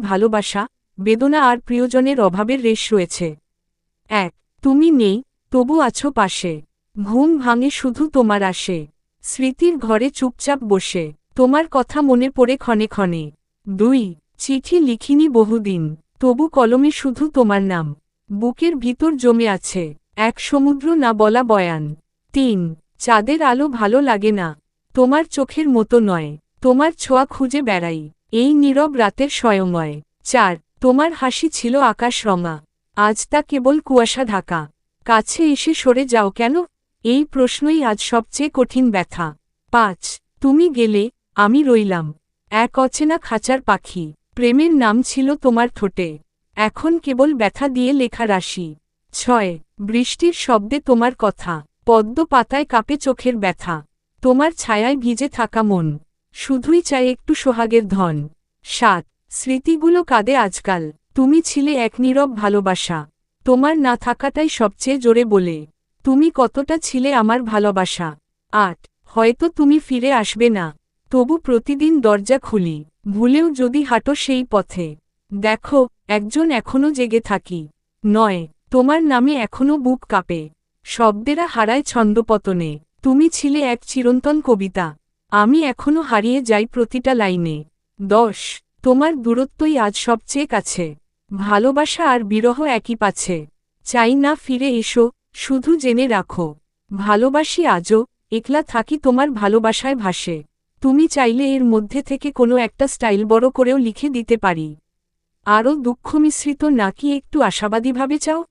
ভালোবাসা, বেদনা আর প্রিয়জনের অভাবের রেশ রয়েছে। এক, তুমি নেই, তবু আছো পাশে। ঘুম ভাঙে শুধু তোমার আসে। স্মৃতির ঘরে চুপচাপ বসে। তোমার কথা মনে পড়ে ক্ষণে ক্ষণে। দুই, চিঠি লিখিনি বহুদিন। তবু কলমে শুধু তোমার নাম। বুকের ভিতর জমে আছে। এক সমুদ্র না বলা বয়ান। তিন, চাঁদের আলো ভালো লাগে না। তোমার চোখের মতো নয়। তোমার ছোঁয়া খুঁজে বেড়াই। এই নীরব রাতের স্বয়ময়। চার, তোমার হাসি ছিল আকাশ রঙা আজ তা কেবল কুয়াশা ঢাকা। কাছে এসে সরে যাও কেন? এই প্রশ্নই আজ সবচেয়ে কঠিন ব্যথা। পাঁচ, তুমি গেলে, আমি রইলাম। এক অচেনা খাঁচার পাখি। প্রেমের নাম ছিল তোমার ঠোঁটে। এখন কেবল ব্যথা দিয়ে লেখা রাশি। ছয়, বৃষ্টির শব্দে তোমার কথা। পদ্ম পাতায় কাঁপে চোখের ব্যথা। তোমার ছায়ায় ভিজে থাকা মন। শুধুই চাই একটু সোহাগের ধন। সাত, স্মৃতিগুলো কাঁদে আজকাল। তুমি ছিলে এক নীরব ভালোবাসা। তোমার না থাকাটাই সবচেয়ে জোরে বলে। তুমি কতটা ছিলে আমার ভালোবাসা। আট, হয়তো তুমি ফিরে আসবে না। তবু প্রতিদিন দরজা খুলি। ভুলেও যদি হাঁটো সেই পথে। দেখো, একজন এখনও জেগে থাকি। নয়, তোমার নামে এখনও বুক কাঁপে। শব্দেরা হারায় ছন্দপতনে। তুমি ছিলে এক চিরন্তন কবিতা। আমি এখনও হারিয়ে যাই প্রতিটা লাইনে। দশ, তোমার দূরত্বই আজ সবচেয়ে কাছে। ভালোবাসা আর বিরহ একই পাছে। চাই না ফিরে এসো, শুধু জেনে রাখো। ভালোবাসি আজও, একলা থাকি তোমার ভালোবাসায় ভাসে। তুমি চাইলে এর মধ্যে থেকে কোনো একটা স্টাইল বড় করেও লিখে দিতে পারি। আরও দুঃখ মিশ্রিত নাকি একটু আশাবাদীভাবে চাও?